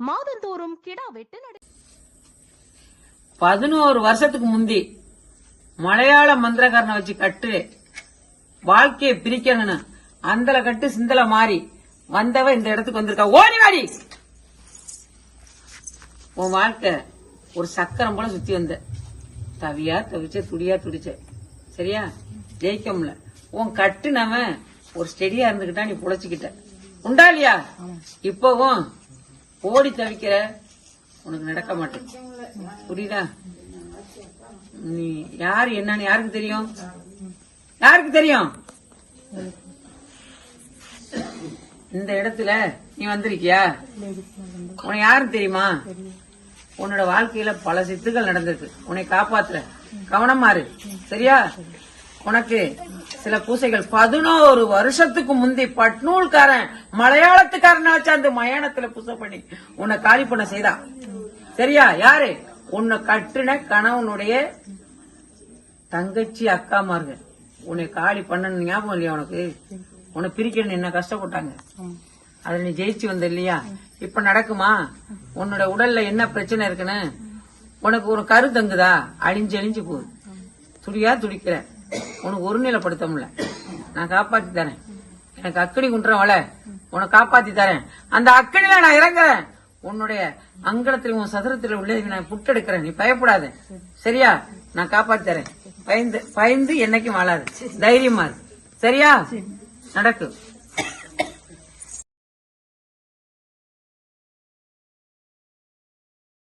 மாதந்தோறும் கிடா வெட்டு நட பதினோரு வருஷத்துக்கு முந்தி மலையாள மந்திரக்காரனை வச்சு கட்டு வாழ்க்கையை பிரிக்கணும்னு அந்தல கட்டு சிந்தல மாறி வந்தவ இந்த இடத்துக்கு வந்திருக்கா. ஓடி வாடி! உன் வாழ்க்கை ஒரு சக்கரம் போல சுத்தி வந்த. தவியா தவிச்ச துடியா துடிச்ச. சரியா? ஜெயிக்க முடியல. உன் கட்டுனவன் ஒரு ஸ்டெடியா இருந்துகிட்டா நீ புழைச்சுக்கிட்ட. உண்டா இல்லையா? இப்பவும் ஓடி தவிக்கிற உனக்கு நடக்க மாட்டேங்குது புரியுதா? நீ யாரு என்னன்னு யாருக்கு தெரியும்? யாருக்கு தெரியும்? இந்த இடத்துல நீ வந்திருக்கியா? உனக்கு யாருக்கு தெரியுமா? உன்னோட வாழ்க்கையில பல சித்துக்கள் நடந்திருக்கு. உன்னை காப்பாத்துற கவனம் மாறு சரியா? உனக்கு சில பூசைகள் பதினோரு வருஷத்துக்கு முந்தி பட்னூல்காரன் மலையாளத்துக்காரனை அந்த மயானத்துல பூசை பண்ணி உன்னை காலி பண்ண செய்தா? சரியா? யாரு? உன்னை கட்டுன கணவனுடைய தங்கச்சி அக்கா மாருங்க உன்னை காலி பண்ணணும் ஞாபகம் இல்லையா உனக்கு? உன்னை பிரிக்கணும் என்ன கஷ்டப்பட்டாங்க? அதுல நீ ஜெயிச்சு வந்த இல்லையா? இப்ப நடக்குமா? உன்னோட உடல்ல என்ன பிரச்சனை இருக்குன்னு? உனக்கு ஒரு கரு தங்குதா? அழிஞ்சு அழிஞ்சு போகுது. துடியா துடிக்கிற. உனக்கு ஒருநிலைப்படுத்த முடியல நான் காப்பாத்தி தரேன். எனக்கு அக்கடி குன்றம் வள. உன்னை காப்பாத்தி தரேன். அந்த அக்கடியில நான் இறங்குறேன். உன்னுடைய அங்கலத்துல உன் சதுரத்துல உள்ள நான் புட்டெடுக்கிறேன். நீ பயப்படாத. சரியா? நான் காப்பாத்தி தரேன். பயந்து பயந்து என்னைக்கும் வாழாது. தைரியமா. சரியா? நடக்கு.